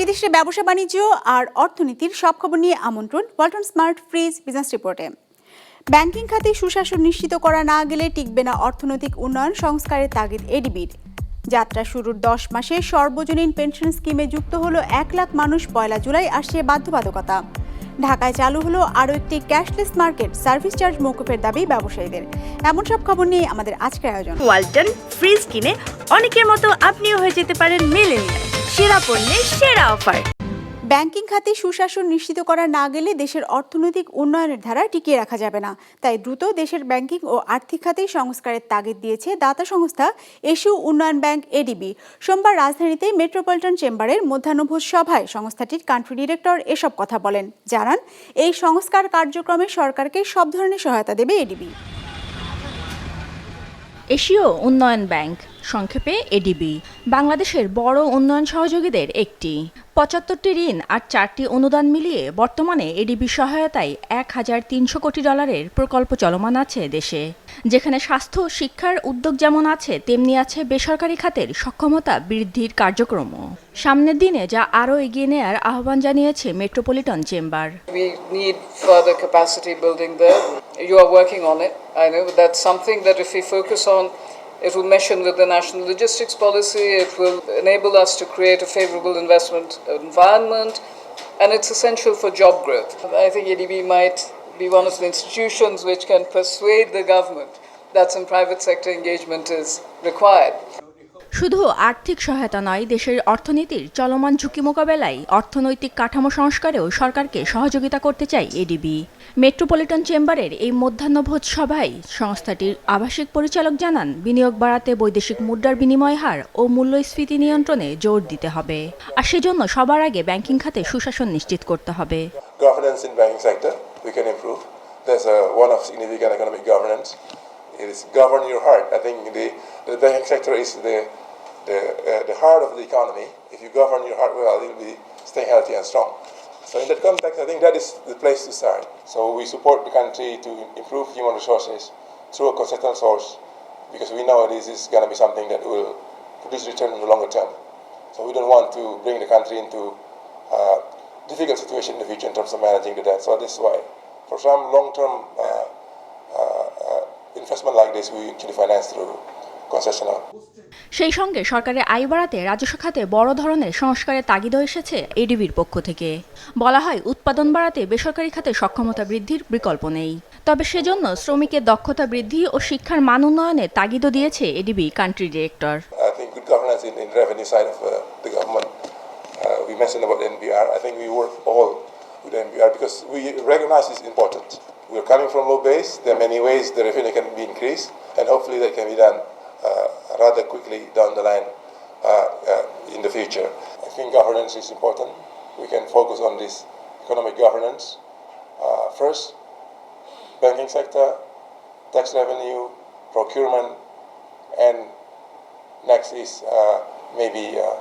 দেশ বিদেশের ব্যবসা, বাণিজ্য আর অর্থনীতির সব খবর নিয়ে আমন্ত্রণ ওয়ালটন স্মার্ট ফ্রিজ বিজনেস রিপোর্টে। ব্যাংকিং খাতে সুশাসন নিশ্চিত করা না গেলে টিকবে না অর্থনৈতিক উন্নয়ন সংস্কারের তাগিদ এডিবির যাত্রা শুরুর দশ মাসে সর্বজনীন পেনশন স্কিমে যুক্ত হলো এক লাখ মানুষ পয়লা জুলাই আসছে বাধ্যবাধকতা। ঢাকায় চালু হলো আরও একটি ক্যাশলেস মার্কেট, সার্ভিস চার্জ মৌকুফের দাবি ব্যবসায়ীদের। এমন সব খবর নিয়ে আমাদের আজকের আয়োজন। ওয়ালটন ফ্রিজ কিনে অনেকের মতো আপনিও হয়ে যেতে পারেন মেলেন সেরা পণ্যের সেরা অফার। ব্যাংকিং খাতে সুশাসন নিশ্চিত করা না গেলে দেশের অর্থনৈতিক উন্নয়নের ধারা টিকিয়ে রাখা যাবে না। তাই দ্রুত দেশের ব্যাংকিং ও আর্থিক খাতে সংস্কারের তাগিদ দিয়েছে দাতা সংস্থা এশিয়া উন্নয়ন ব্যাংক এডিবি। সোমবার রাজধানীতে মেট্রোপলিটন চেম্বারের মধ্যাহ্নভোজ সভায় সংস্থাটির কান্ট্রি ডিরেক্টর এসব কথা বলেন। জানান, এই সংস্কার কার্যক্রমে সরকারকে সব ধরনের সহায়তা দেবে এডিবি। এশীয় উন্নয়ন ব্যাংক, সংক্ষেপে এডিবি, বাংলাদেশের বড় উন্নয়ন সহযোগীদের একটি। পঁচাত্তরটি ঋণ আর চারটি অনুদান মিলিয়ে বর্তমানে এডিবি সহায়তায় এক হাজার তিনশো কোটি ডলারের প্রকল্প চলমান আছে দেশে যেখানে স্বাস্থ্য শিক্ষার উদ্যোগ যেমন আছে তেমনি আছে বেসরকারি খাতের সক্ষমতা বৃদ্ধির কার্যক্রমও সামনের দিনে যা আরও এগিয়ে নেয়ার আহ্বান জানিয়েছে metropolitan chamber. You are working on it. I know that's something that if we focus on, it will mesh in with the national logistics policy. It will enable us to create a favorable investment environment, and it's essential for job growth. I think ADB might be one of the institutions which can persuade the government that some private sector engagement is required. শুধু আর্থিক সহায়তা নয় দেশের অর্থনীতির চলমান ঝুঁকি মোকাবেলায় অর্থনৈতিক কাঠামো সংস্কারেও সরকারকে সহযোগিতা করতে চাই এডিবি মেট্রোপলিটন চেম্বারের এই মধ্যাহ্নভোজ সভায় সংস্থাটির আবাসিক পরিচালক জানান বিনিয়োগ বাড়াতে বৈদেশিক মুদ্রার বিনিময় হার ও মূল্যস্ফীতি নিয়ন্ত্রণে জোর দিতে হবে আর সেজন্য সবার আগে ব্যাংকিং খাতে সুশাসন নিশ্চিত করতে হবে governance. It is govern your heart. I think the, the banking sector is the the, uh, the heart of the economy. If you govern your heart well, you'll be stay healthy and strong. So in that context, I think that is the place to start. So we support the country to improve human resources through a consistent source because we know this is going to be something that will produce return in the longer term. So we don't want to bring the country into uh, difficult situation in the future in terms of managing the debt. So this is why, for some long-term uh, uh, uh, investment like this, we actually finance through. সেই সঙ্গে সরকারের আয় বাড়াতে রাজস্ব খাতে বড় ধরনের সংস্কারের তাগিদও এসেছে এডিবির পক্ষ থেকে। বলা হয় উৎপাদন বাড়াতে বেসরকারি খাতে সক্ষমতা বৃদ্ধির বিকল্প নেই। তবে সেজন্য শ্রমিকের দক্ষতা বৃদ্ধি ও শিক্ষার মান উন্নয়নে তাগিদও দিয়েছে ADB country director and hopefully that can be done. Rather quickly down the line uh, uh, in the future. I think governance is important. We can focus on this economic governance uh, first, banking sector, tax revenue, procurement, and next is uh, maybe uh,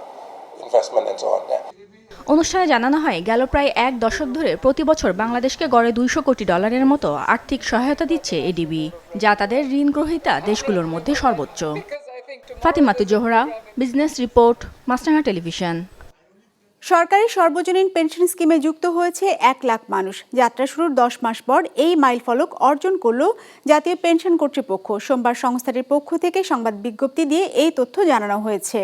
investment and so on. Yeah. অনুষ্ঠানে জানানো হয়, গেল প্রায় এক দশক ধরে প্রতি বছর বাংলাদেশকে গড়ে দুইশো কোটি ডলারের মতো আর্থিক সহায়তা দিচ্ছে এডিবি, যা তাদের ঋণ গ্রহীতা দেশগুলোর মধ্যে সর্বোচ্চ। Fatimatu Zohra business report Maasranga television. সরকারি সর্বজনীন পেনশন স্কিমে যুক্ত হয়েছে এক লাখ মানুষ। যাত্রা শুরুর দশ মাস পর এই মাইল ফলক অর্জন করল জাতীয় পেনশন কর্তৃপক্ষ। সোমবার সংস্থাটির পক্ষ থেকে সংবাদ বিজ্ঞপ্তি দিয়ে এই তথ্য জানানো হয়েছে।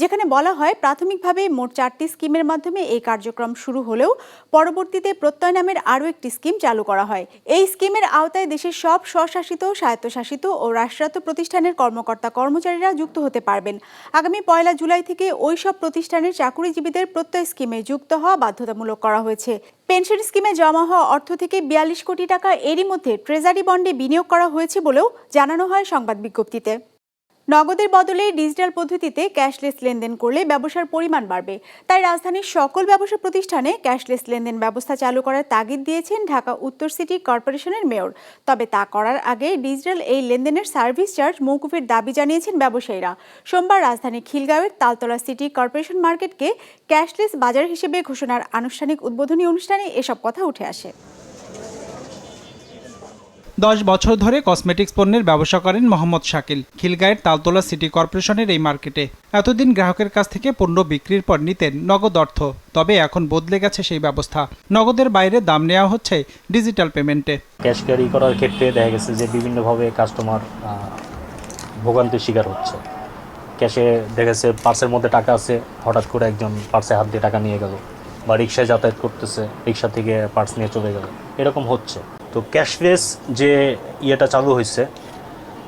যেখানে বলা হয়, প্রাথমিকভাবে মোট চারটি স্কিমের মাধ্যমে এই কার্যক্রম শুরু হলেও পরবর্তীতে প্রত্যয় নামের আরও একটি স্কিম চালু করা হয়। এই স্কিমের আওতায় দেশের সব স্বশাসিত, স্বায়ত্তশাসিত ও রাষ্ট্রায়ত্ত প্রতিষ্ঠানের কর্মকর্তা কর্মচারীরা যুক্ত হতে পারবেন। আগামী পয়লা জুলাই থেকে ওই সব প্রতিষ্ঠানের চাকুরিজীবীদের প্রত্যয় স্কিমে যুক্ত হওয়া বাধ্যতামূলক করা হয়েছে। পেনশন স্কিমে জমা হওয়া অর্থ থেকে বিয়াল্লিশ কোটি টাকা এরই মধ্যে ট্রেজারি বন্ডে বিনিয়োগ করা হয়েছে বলেও জানানো হয় সংবাদ বিজ্ঞপ্তিতে। নগদের বদলে ডিজিটাল পদ্ধতিতে ক্যাশলেস লেনদেন করলে ব্যবসার পরিমাণ বাড়বে। তাই রাজধানীর সকল ব্যবসা প্রতিষ্ঠানে ক্যাশলেস লেনদেন ব্যবস্থা চালু করার তাগিদ দিয়েছেন ঢাকা উত্তর সিটি কর্পোরেশনের মেয়র। তবে তা করার আগে ডিজিটাল এই লেনদেনের সার্ভিস চার্জ মৌকুফের দাবি জানিয়েছেন ব্যবসায়ীরা। সোমবার রাজধানীর খিলগাঁওয়ের তালতলা সিটি কর্পোরেশন মার্কেটকে ক্যাশলেস বাজার হিসেবে ঘোষণার আনুষ্ঠানিক উদ্বোধনী অনুষ্ঠানে এসব কথা উঠে আসে। দশ বছর ধরে কসমেটিক্স পণ্যের ব্যবসা করেন মোহাম্মদ শাকিল, খিলগাঁয়ের তালতলা সিটি কর্পোরেশনের এই মার্কেটে। এতদিন গ্রাহকের কাছ থেকে পণ্য বিক্রির পর নিতেন নগদ অর্থ, তবে এখন বদলে গেছে সেই ব্যবস্থা। নগদের বাইরে দাম নেওয়া হচ্ছে ডিজিটাল পেমেন্টে। ক্যাশ ক্যারি করার ক্ষেত্রে দেখা গেছে যে বিভিন্নভাবে কাস্টমার ভোগান্তির শিকার হচ্ছে। ক্যাশে দেখা গেছে পার্সের মধ্যে টাকা আছে, হঠাৎ করে একজন পার্সে হাত দিয়ে টাকা নিয়ে গেল, বা রিক্সায় যাতায়াত করতেছে রিক্সা থেকে পার্স নিয়ে চলে গেল। এরকম হচ্ছে। তো ক্যাশলেস যে ইয়েটা চালু হয়েছে,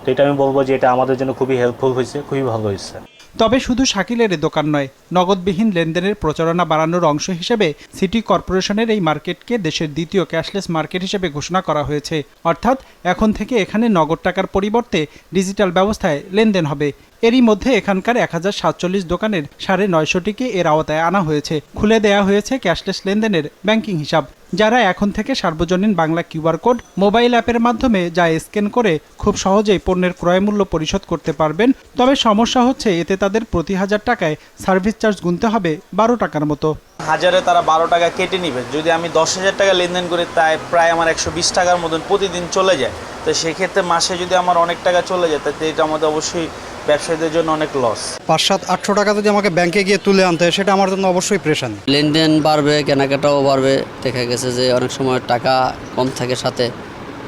তো এটা আমি বলব যে এটা আমাদের জন্য খুবই হেল্পফুল হয়েছে, খুবই ভালো হয়েছে। তবে শুধু শাকিলের দোকান নয়, নগদবিহীন লেনদেনের প্রচারণা বাড়ানোর অংশ হিসেবে সিটি কর্পোরেশনের এই মার্কেটকে দেশের দ্বিতীয় ক্যাশলেস মার্কেট হিসেবে ঘোষণা করা হয়েছে। অর্থাৎ এখন থেকে এখানে নগদ টাকার পরিবর্তে ডিজিটাল ব্যবস্থায় লেনদেন হবে। এরই মধ্যে এখানকার এক হাজার সাতচল্লিশ দোকানের সাড়ে নয়শোটিকে এর আওতায় আনা হয়েছে। খুলে দেয়া হয়েছে ক্যাশলেস লেনদেনের ব্যাংকিং হিসাব। যারা এখন থেকে সার্বজনীন বাংলা কিউআর কোড, মোবাইল অ্যাপের মাধ্যমে যা স্ক্যান করে খুব সহজেই পণ্যের ক্রয় মূল্য পরিশোধ করতে পারবেন, তবে সমস্যা হচ্ছে এতে তাদের প্রতি হাজার টাকায় সার্ভিস চার্জ গুনতে হবে বারো টাকার মতো। হাজারে তারা বারো টাকা কেটে নিবে। যদি আমি দশ হাজার টাকা লেনদেন করি, তাই প্রায় আমার একশো বিশ টাকার মতন প্রতিদিন চলে যায়। তো সেক্ষেত্রে মাসে যদি আমার অনেক টাকা চলে যায়, তাতে এটা আমাদের অবশ্যই ব্যবসায়ীদের জন্য অনেক লস পাঁচ সাত আটশো টাকা যদি আমাকে ব্যাংকে গিয়ে তুলে আনতে হয় সেটা আমার জন্য অবশ্যই প্রেশানি লেনদেন বাড়বে কেনাকাটাও বাড়বে। দেখা গেছে যে অনেক সময় টাকা কম থাকে সাথে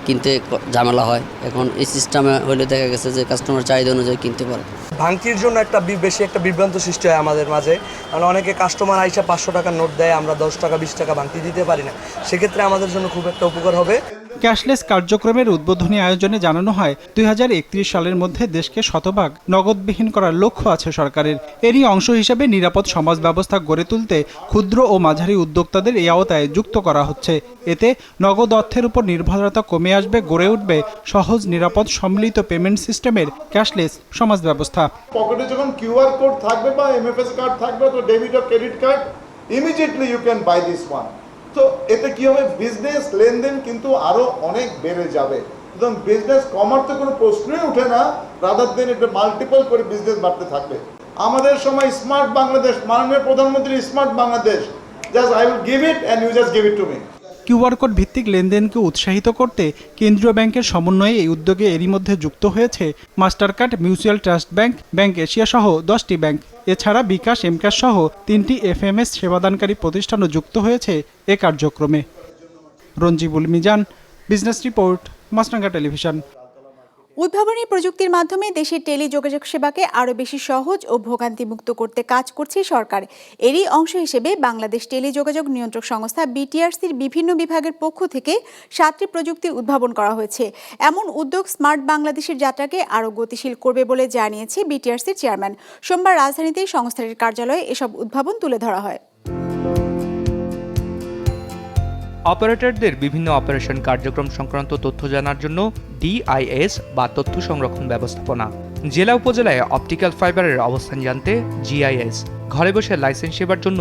কিনতে ঝামেলা হয়। এখন এই সিস্টেমে হলে দেখা গেছে যে কাস্টমার চাহিদা অনুযায়ী কিনতে পারে। ভাঙতির জন্য একটা বি- বেশি একটা বিভ্রান্ত সৃষ্টি হয় আমাদের মাঝে। কারণ অনেকে কাস্টমার আইসা পাঁচশো টাকার নোট দেয় আমরা দশ টাকা বিশ টাকা ভাঙতি দিতে পারি না। সেক্ষেত্রে আমাদের জন্য খুব একটা উপকার হবে। ক্যাশলেস কার্যক্রমের উদ্বোধনী আয়োজনে জানানো হয়, দুই হাজার একত্রিশ সালের মধ্যে দেশকে শতভাগ নগদবিহীন করার লক্ষ্য আছে সরকারের। এরই অংশ হিসেবে নিরাপদ সমাজ ব্যবস্থা গড়ে তুলতে ক্ষুদ্র ও মাঝারি উদ্যোক্তাদের এই আওতায় যুক্ত করা হচ্ছে। এতে নগদ অর্থের উপর নির্ভরতা কমে আসবে, গড়ে উঠবে সহজ, নিরাপদ, সম্মিলিত পেমেন্ট সিস্টেমের ক্যাশলেস সমাজ ব্যবস্থা। পকেটে যখন কিউআর কোড থাকবে বা এমএফএস কার্ড থাকবে, তো debit O credit card, immediately you can buy this one. তো এতে কি হবে? বিজনেস লেনদেন কিন্তু আরও অনেক বেড়ে যাবে। সুতরাং বিজনেস কমার তো কোনো প্রশ্নই ওঠে না। রাদার দেন এটা মাল্টিপল করে বিজনেস বাড়তে থাকবে। আমাদের সময় স্মার্ট বাংলাদেশ, মাননীয় প্রধানমন্ত্রী smart Bangladesh. Just I will give it and you just give it to me QR code ভিত্তিক লেনদেনকে উৎসাহিত করতে কেন্দ্রীয় ব্যাংকের সমন্বয়ে এই উদ্যোগে এরই মধ্যে যুক্ত হয়েছে master card mutual trust bank bank Asia সহ দশটি ব্যাংক। এছাড়া বিকাশ, এমকাশ সহ তিনটি এফ এম এস সেবাদানকারী প্রতিষ্ঠানও যুক্ত হয়েছে এ কার্যক্রমে। Ranjibul Mizan, business report Maasranga television. উদ্ভাবনী প্রযুক্তির মাধ্যমে দেশের টেলি যোগাযোগ সেবাকে আরও বেশি সহজ ও ভোগান্তিমুক্ত করতে কাজ করছে সরকার। এরই অংশ হিসেবে বাংলাদেশ টেলি যোগাযোগ নিয়ন্ত্রক সংস্থা বিটিআরসির বিভিন্ন বিভাগের পক্ষ থেকে সাতটি প্রযুক্তি উদ্ভাবন করা হয়েছে। এমন উদ্যোগ স্মার্ট বাংলাদেশের যাত্রাকে আরও গতিশীল করবে বলে জানিয়েছে বিটিআরসির চেয়ারম্যান। সোমবার রাজধানীতে সংস্থাটির কার্যালয়ে এসব উদ্ভাবন তুলে ধরা হয়। অপারেটরদের বিভিন্ন অপারেশন কার্যক্রম সংক্রান্ত তথ্য জানার জন্য ডিআইএস বা তথ্য সংরক্ষণ ব্যবস্থাপনা। জেলা উপজেলায় অপটিক্যাল ফাইবারের অবস্থান জানতে জিআইএস। ঘরে বসে লাইসেন্স সেবার জন্য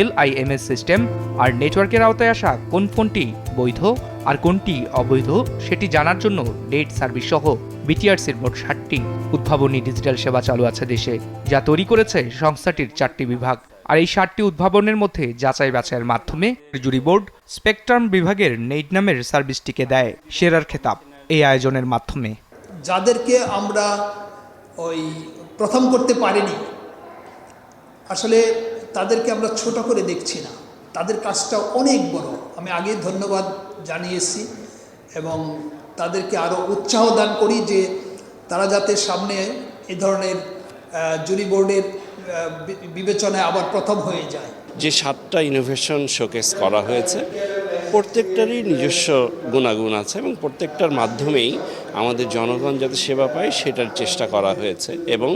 এলআইএমএস সিস্টেম আর নেটওয়ার্কের আওতায় আসা কোন ফোনটি বৈধ আর কোনটি অবৈধ সেটি জানার জন্য নেট সার্ভিস সহ বিটিআরসির মোট ষাটটি উদ্ভাবনী ডিজিটাল সেবা চালু আছে দেশে, যা তৈরি করেছে সংস্থাটির চারটি বিভাগ। আর এই ষাটটি উদ্ভাবনের মধ্যে যাচাই বাছাইয়ের মাধ্যমে জুরি বোর্ড স্পেকট্রাম বিভাগের নেট নামের সার্ভিসটিকে দেয় সেরার খেতাব এই আয়োজনের মাধ্যমে। যাদেরকে আমরা ওই প্রথম করতে পারিনি, আসলে তাদেরকে আমরা ছোট করে দেখছি না। তাদের কাজটা অনেক বড়। আমি আগে ধন্যবাদ জানিয়েছি এবং তাদেরকে আরও উৎসাহ দান করি যে তারা যাতে সামনে এ ধরনের জুরি বোর্ডের বিবেচনায় আবার প্রথম হয়ে যায়। যে সাতটা ইনোভেশন শোকেস করা হয়েছে, প্রত্যেকটারই নিজস্ব গুণাগুণ আছে এবং প্রত্যেকটার মাধ্যমেই আমাদের জনগণ যাতে সেবা পায়, সেটার চেষ্টা করা হয়েছে এবং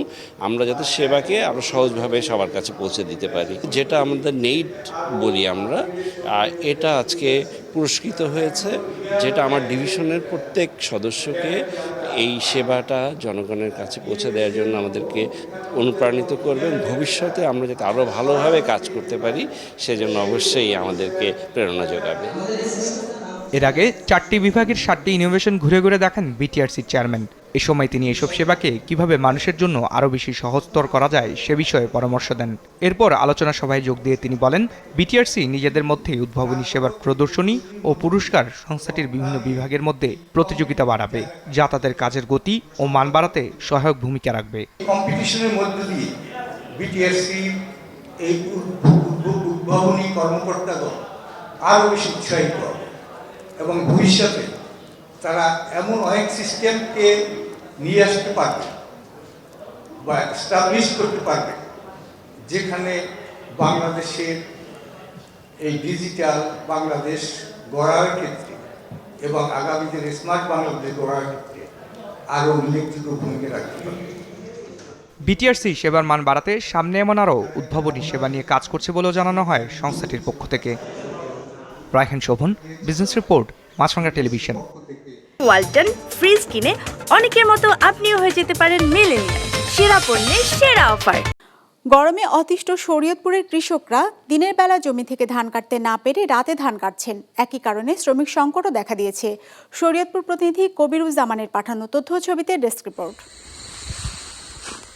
আমরা যাতে সেবাকে আরও সহজভাবে সবার কাছে পৌঁছে দিতে পারি। যেটা আমাদের নেইট বলি আমরা এটা আজকে পুরস্কৃত হয়েছে, যেটা আমার ডিভিশনের প্রত্যেক সদস্যকে এই সেবাটা জনগণের কাছে পৌঁছে দেওয়ার জন্য আমাদেরকে অনুপ্রাণিত করবেন। ভবিষ্যতে আমরা যাতে আরও ভালোভাবে কাজ করতে পারি, সেজন্য অবশ্যই আমাদেরকে প্রেরণা যোগাবে এর আগে চারটি বিভাগের সাতটি ইনোভেশন ঘুরে ঘুরে দেখেন বিটিআরসির চেয়ারম্যান এ সময় তিনি এসব সেবাকে কীভাবে মানুষের জন্য আরও বেশি সহজতর করা যায় সে বিষয়ে পরামর্শ দেন। এরপর আলোচনা সভায় যোগ দিয়ে তিনি বলেন বিটিআরসি নিজেদের মধ্যে উদ্ভাবনী সেবার প্রদর্শনী ও পুরস্কার সংস্থাটির বিভিন্ন বিভাগের মধ্যে প্রতিযোগিতা বাড়াবে, যা তাদের কাজের গতি ও মান বাড়াতে সহায়ক ভূমিকা রাখবে। কম্পিটিশনের দিয়ে বিটিআরসি এই উদ্ভাবনী কর্মকর্তাগণ আরও বেশি উৎসাহিত এবং ভবিষ্যতে তারা এমন অনেক সিস্টেমকে নিয়ে আসতে পারবে বা এস্টাবলিশ করতে পারবে যেখানে বাংলাদেশের এই ডিজিটাল বাংলাদেশ গড়ার ক্ষেত্রে এবং আগামী দিনে স্মার্ট বাংলাদেশ গড়ার ক্ষেত্রে আরও উল্লেখযোগ্য ভূমিকা রাখতে পারবে। বিটিআরসি সেবার মান বাড়াতে সামনে এমন আরও উদ্ভাবনী সেবা নিয়ে কাজ করছে বলেও জানানো হয় সংস্থাটির পক্ষ থেকে। Raihan Shovon business report Maasranga television Walton fridge কিনে অনেকের মতো আপনিও হয়ে যেতে পারেন মিলেনিয়াল। সেরা পণ্যের সেরা অফার। গরমে অতিষ্ঠ শরীয়তপুরের কৃষকরা দিনের বেলা জমি থেকে ধান কাটতে না পেরে রাতে ধান কাটছেন। একই কারণে শ্রমিক সংকটও দেখা দিয়েছে। শরীয়তপুর প্রতিনিধি কবিরুজ্জামানের পাঠানো তথ্য ছবিতে ডেস্ক রিপোর্ট।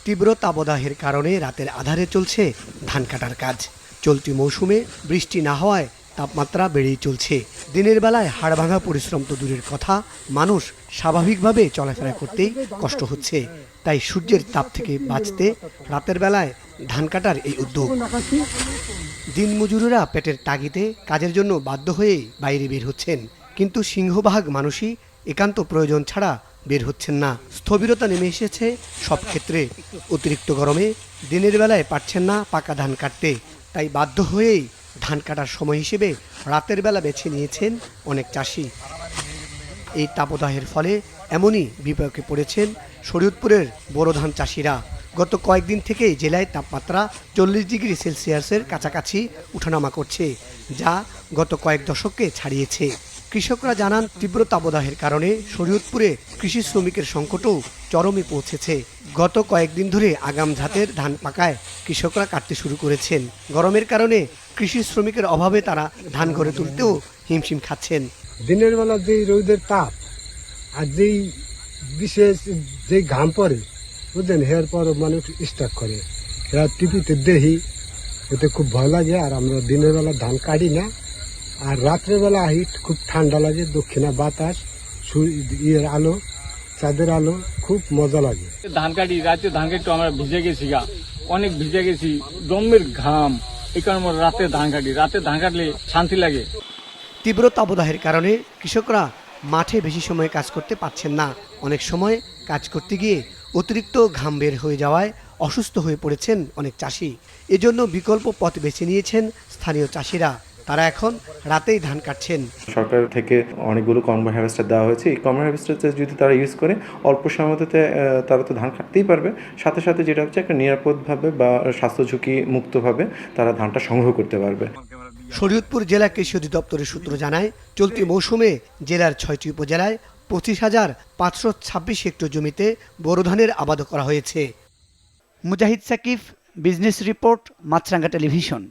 তীব্র তাবদাহের কারণে রাতের আধারে চলছে ধান কাটার কাজ। চলতি মৌসুমে বৃষ্টি না হওয়ায় তাপমাত্রা বেড়েই চলছে। দিনের বেলায় হাড়ভাঙা পরিশ্রম তো দূরের কথা। মানুষ স্বাভাবিকভাবে চলাফেরা করতেই কষ্ট হচ্ছে। তাই সূর্যের তাপ থেকে বাঁচতে রাতের বেলায় ধান কাটার এই উদ্যোগ। দিনমজুরেরা পেটের তাগিদে কাজের জন্য বাধ্য হয়েই বাইরে বের হচ্ছেন। কিন্তু সিংহভাগ মানুষই একান্ত প্রয়োজন ছাড়া বের হচ্ছেন না। স্থবিরতা নেমে এসেছে সব ক্ষেত্রে। অতিরিক্ত গরমে দিনের বেলায় পারছেন না পাকা ধান কাটতে। তাই বাধ্য হয়েই ধান কাটার সময় হিসেবে রাতের বেলা বেছে নিয়েছেন অনেক চাষি। এই তাপদাহের ফলে এমনই বিপাকে পড়েছেন শরীয়তপুরের বোরো ধান চাষিরা। গত কয়েকদিন থেকেই জেলায় তাপমাত্রা চল্লিশ ডিগ্রি সেলসিয়াসের কাছাকাছি উঠানামা করছে, যা গত কয়েক দশককে ছাড়িয়েছে। কৃষকরা জানান, তীব্র তাপদাহের কারণে শরীয়তপুরে কৃষি শ্রমিকের সংকটও চরমে পৌঁছেছে। গত কয়েকদিন ধরে আগাম জাতের ধান পাকায় কৃষকরা কাটতে শুরু করেছেন। গরমের কারণে কৃষি শ্রমিকের অভাবে তারা ধান ঘরে তুলতেও হিমশিম খাচ্ছেন। দিনের বেলা যেই রোদের তাপ আর যেই বিশেষ যেই ঘাম পরে বুঝলেন? হের পর মানুষ স্টার্ট করে। এরা টিপিতে দেহি, এতে খুব ভয় লাগে আর আমরা দিনের বেলা ধান কাটি না। আর রাত্রেবেলা হিট খুব ঠান্ডা লাগে, দক্ষিণা বাতাস ইয়ের আলো। চাঁদের আলো খুব মজা লাগে। ধান কাটি রাতে ধান কাটি আমরা ভিজে গেছি গা। অনেক ভিজে গেছি দমের ঘাম। এই কারণে আমরা রাতে ধান কাটি রাতে ধান কাটলে শান্তি লাগে। তীব্র তাপদাহের কারণে কৃষকরা মাঠে বেশি সময় কাজ করতে পারছেন না। অনেক সময় কাজ করতে গিয়ে অতিরিক্ত ঘাম বের হয়ে যাওয়ায় অসুস্থ হয়ে পড়েছেন অনেক চাষি। এজন্য বিকল্প পথ বেছে নিয়েছেন স্থানীয় চাষিরা। তারা এখন রাতেই ধান কাটছেন। সরকার থেকে অনেকগুলো কম্বো হারভেস্টার দেওয়া হয়েছে। এই কম্বো হারভেস্টার যদি তারা ইউজ করে অল্প সময় মধ্যে আহ, তারা তো ধান কাটতেই পারবে। সাথে সাথে যেটা হচ্ছে একটা নিরাপদভাবে বা স্বাস্থ্য ঝুঁকি মুক্তভাবে তারা ধানটা সংগ্রহ করতে পারবে। শরীয়তপুর জেলা কৃষি অধিদপ্তরের সূত্র জানায় চলতি মৌসুমে জেলার ছয়টি উপজেলায় পঁচিশ হাজার পাঁচশো ছাব্বিশ হেক্টর জমিতে বোরো ধানের আবাদ করা হয়েছে। Mujahid Sakib business report Maasranga television.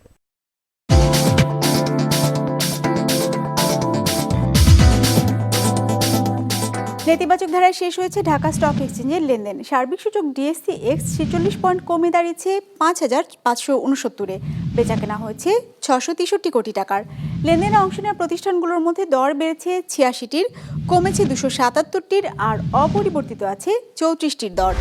নেতিবাচক ধারায় শেষ হয়েছে ঢাকা স্টক এক্সচেঞ্জের লেনদেন। সার্বিক সূচক ডিএসসি এক্স ছেচল্লিশ পয়েন্ট কমে দাঁড়িয়েছে পাঁচ হাজার পাঁচশো উনসত্তরে। বেচা কেনা হয়েছে ছশো তেষট্টি কোটি টাকার। লেনদেনে অংশ নেওয়া প্রতিষ্ঠানগুলোর মধ্যে দর বেড়েছে ছিয়াশিটির, কমেছে দুশো সাতাত্তরটির আর অপরিবর্তিত আছে চৌত্রিশটির দর।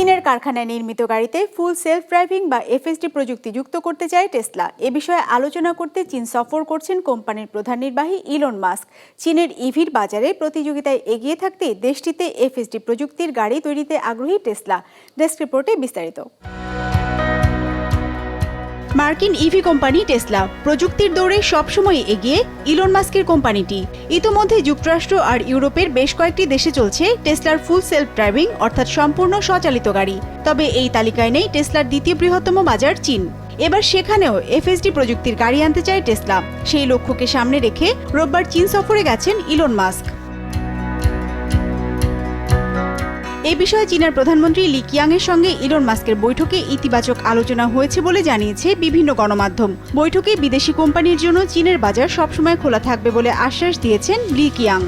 চীনের কারখানায় নির্মিত গাড়িতে ফুল সেলফ ড্রাইভিং বা এফএসডি প্রযুক্তি যুক্ত করতে চায় টেসলা। এ বিষয়ে আলোচনা করতে চীন সফর করছেন কোম্পানির প্রধান নির্বাহী ইলন মাস্ক। চীনের ইভির বাজারে প্রতিযোগিতায় এগিয়ে থাকতে দেশটিতে এফএসডি প্রযুক্তির গাড়ি তৈরিতে আগ্রহী টেসলা। ডেস্ক রিপোর্টে বিস্তারিত। মার্কিন ইভি কোম্পানি টেসলা। প্রযুক্তির দৌড়ে সবসময় এগিয়ে ইলন মাস্কের কোম্পানিটি। ইতোমধ্যে যুক্তরাষ্ট্র আর ইউরোপের বেশ কয়েকটি দেশে চলছে টেসলার ফুল সেলফ ড্রাইভিং অর্থাৎ সম্পূর্ণ স্বচালিত গাড়ি। তবে এই তালিকায় নেই টেসলার দ্বিতীয় বৃহত্তম বাজার চীন। এবার সেখানেও এফএসডি প্রযুক্তির গাড়ি আনতে চায় টেসলা। সেই লক্ষ্যকে সামনে রেখে রোববার চীন সফরে গেছেন ইলন মাস্ক। এই বিষয়ে চীনের প্রধানমন্ত্রী লি কিয়াংয়ের সঙ্গে ইলন মাস্কের বৈঠকে ইতিবাচক আলোচনা হয়েছে বলে জানিয়েছে বিভিন্ন গণমাধ্যম। বৈঠকে বিদেশি কোম্পানির জন্য চীনের বাজার সবসময় খোলা থাকবে বলে আশ্বাস দিয়েছেন লি কিয়াং।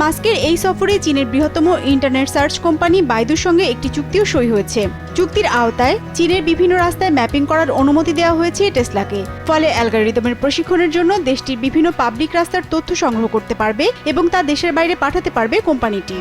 মাস্কের এই সফরে চীনের বৃহত্তম ইন্টারনেট সার্চ কোম্পানি বাইদুর সঙ্গে একটি চুক্তিও সই হয়েছে। চুক্তির আওতায় চীনের বিভিন্ন রাস্তায় ম্যাপিং করার অনুমতি দেওয়া হয়েছে টেসলাকে। ফলে অ্যালগারিদমের প্রশিক্ষণের জন্য দেশটির বিভিন্ন পাবলিক রাস্তার তথ্য সংগ্রহ করতে পারবে এবং তা দেশের বাইরে পাঠাতে পারবে কোম্পানিটি।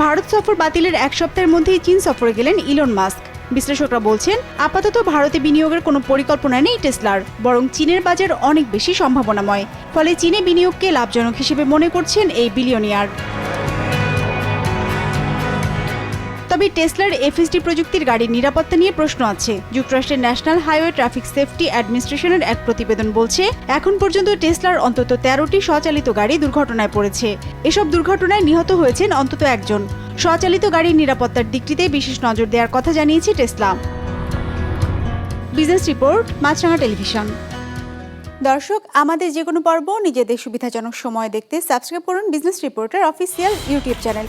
ভারত সফর বাতিলের এক সপ্তাহের মধ্যেই চীন সফরে গেলেন ইলন মাস্ক। বিশ্লেষকরা বলছেন, আপাতত ভারতে বিনিয়োগের কোনো পরিকল্পনা নেই টেসলার, বরং চীনের বাজার অনেক বেশি সম্ভাবনাময়। ফলে চীনে বিনিয়োগকে লাভজনক হিসেবে মনে করছেন এই বিলিয়নিয়ার। তবে টেসলার এফএসডি প্রযুক্তির গাড়ির নিরাপত্তা নিয়ে প্রশ্ন আছে। যুক্তরাষ্ট্রের ন্যাশনাল হাইওয়ে ট্রাফিক সেফটি অ্যাডমিনিস্ট্রেশনের এক প্রতিবেদন বলছে, এখন পর্যন্ত টেসলার অন্তত তেরোটি স্বচালিত গাড়ি দুর্ঘটনায় পড়েছে। এসব দুর্ঘটনায় নিহত হয়েছেন অন্তত একজন। স্বচালিত গাড়ির নিরাপত্তার দিকটিতে বিশেষ নজর দেওয়ার কথা জানিয়েছে Tesla. Business report, Maasranga television. দর্শক, আমাদের যে কোনো পর্ব, নিজেদের সুবিধাজনক সময় দেখতে সাবস্ক্রাইব করুন business reporter official YouTube channel.